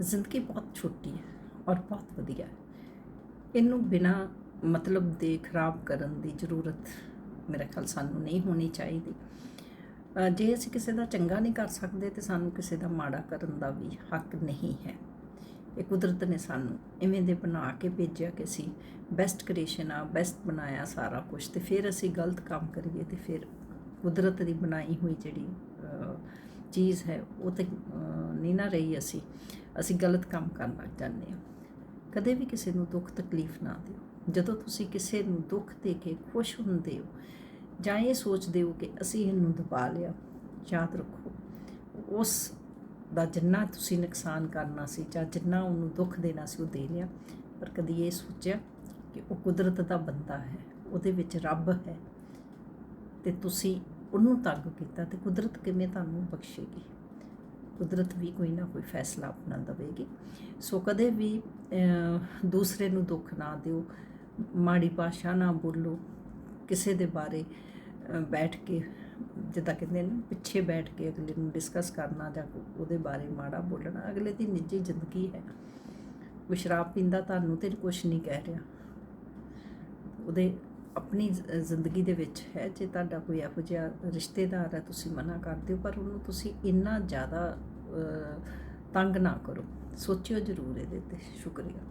ਜ਼ਿੰਦਗੀ ਬਹੁਤ ਛੋਟੀ ਹੈ ਔਰ ਬਹੁਤ ਵਧੀਆ ਹੈ। ਇਹਨੂੰ ਬਿਨਾ ਮਤਲਬ ਦੇ ਖਰਾਬ ਕਰਨ ਦੀ ਜ਼ਰੂਰਤ ਮੇਰੇ ਖਿਆਲ ਸਾਨੂੰ ਨਹੀਂ ਹੋਣੀ ਚਾਹੀਦੀ। ਜੇ ਅਸੀਂ ਕਿਸੇ ਦਾ ਚੰਗਾ ਨਹੀਂ ਕਰ ਸਕਦੇ ਤੇ ਸਾਨੂੰ ਕਿਸੇ ਦਾ ਮਾੜਾ ਕਰਨ ਦਾ ਵੀ ਹੱਕ ਨਹੀਂ ਹੈ। ਇਹ ਕੁਦਰਤ ਨੇ ਸਾਨੂੰ ਇਵੇਂ ਦੇ ਬਣਾ ਕੇ ਭੇਜਿਆ ਕਿ ਅਸੀਂ ਬੈਸਟ ਕ੍ਰੀਏਸ਼ਨ ਆ ਬੈਸਟ ਬਣਾਇਆ ਸਾਰਾ ਕੁਝ ਤੇ ਫਿਰ ਅਸੀਂ ਗਲਤ ਕੰਮ ਕਰੀਏ ਤੇ ਫਿਰ ਕੁਦਰਤ ਦੀ ਬਣਾਈ ਹੋਈ ਜਿਹੜੀ ਚੀਜ਼ ਹੈ, ਉਹ ਤੇ ਨਹੀਂ ਨਾ ਰਹੀ ਅਸੀਂ। ਅਸੀਂ ਗਲਤ ਕੰਮ ਕਰਨ ਲੱਗ ਜਾਂਦੇ ਹਾਂ। ਕਦੇ ਵੀ ਕਿਸੇ ਨੂੰ ਦੁੱਖ, ਤਕਲੀਫ ਨਾ ਦਿਓ। ਜਦੋਂ ਤੁਸੀਂ ਕਿਸੇ ਨੂੰ ਦੁੱਖ ਦੇ ਕੇ ਖੁਸ਼ ਹੁੰਦੇ ਹੋ, ਜਾਂ ਇਹ ਸੋਚਦੇ ਹੋ ਕਿ ਅਸੀਂ ਇਹਨੂੰ ਦਬਾ ਲਿਆ, ਯਾਦ ਰੱਖੋ, ਉਸ ਦਾ ਜਿੰਨਾ ਤੁਸੀਂ ਨੁਕਸਾਨ ਕਰਨਾ ਸੀ, ਜਾਂ ਜਿੰਨਾ ਉਹਨੂੰ ਦੁੱਖ ਦੇਣਾ ਸੀ, ਉਹ ਦੇ ਲਿਆ। ਪਰ ਕਦੀ ਇਹ ਸੋਚਿਆ ਕਿ ਉਹ ਕੁਦਰਤ ਦਾ ਬੰਦਾ ਹੈ, ਉਹਦੇ ਵਿੱਚ ਰੱਬ ਹੈ, ਤੇ ਤੁਸੀਂ ਉਹਨੂੰ ਤੰਗ ਕੀਤਾ ਤੇ ਕੁਦਰਤ ਕਿਵੇਂ ਤੁਹਾਨੂੰ ਬਖਸ਼ੇਗੀ? ਕੁਦਰਤ ਵੀ ਕੋਈ ਨਾ ਕੋਈ ਫੈਸਲਾ ਆਪਣਾ ਦੇਵੇਗੀ। ਸੋ ਕਦੇ ਵੀ ਦੂਸਰੇ ਨੂੰ ਦੁੱਖ ਨਾ ਦਿਓ, ਮਾੜੀ ਭਾਸ਼ਾ ਨਾ ਬੋਲੋ, ਕਿਸੇ ਦੇ ਬਾਰੇ ਬੈਠ ਕੇ, ਜਿੱਦਾਂ ਕਹਿੰਦੇ ਨੇ, ਪਿੱਛੇ ਬੈਠ ਕੇ ਅਗਲੇ ਨੂੰ ਡਿਸਕਸ ਕਰਨਾ ਜਾਂ ਉਹਦੇ ਬਾਰੇ ਮਾੜਾ ਬੋਲਣਾ, ਅਗਲੇ ਦੀ ਨਿੱਜੀ ਜ਼ਿੰਦਗੀ ਹੈ। ਉਹ ਸ਼ਰਾਬ ਪੀਂਦਾ ਤੁਹਾਨੂੰ ਤੇ ਕੁਝ ਨਹੀਂ ਕਹਿ ਰਿਹਾ। ਉਹਦੇ ਆਪਣੀ ਜ਼ਿੰਦਗੀ ਦੇ ਵਿੱਚ ਹੈ, ਜੇ ਤੁਹਾਡਾ ਕੋਈ ਇਹੋ ਜਿਹਾ ਰਿਸ਼ਤੇਦਾਰ ਹੈ, ਤੁਸੀਂ ਮਨਾ ਕਰਦੇ ਹੋ ਪਰ ਉਹਨੂੰ ਤੁਸੀਂ ਇੰਨਾ ਜ਼ਿਆਦਾ ਤੰਗ ਨਾ ਕਰੋ। ਸੋਚਿਓ ਜ਼ਰੂਰ ਇਹਦੇ ਤੇ, ਸ਼ੁਕਰੀਆ।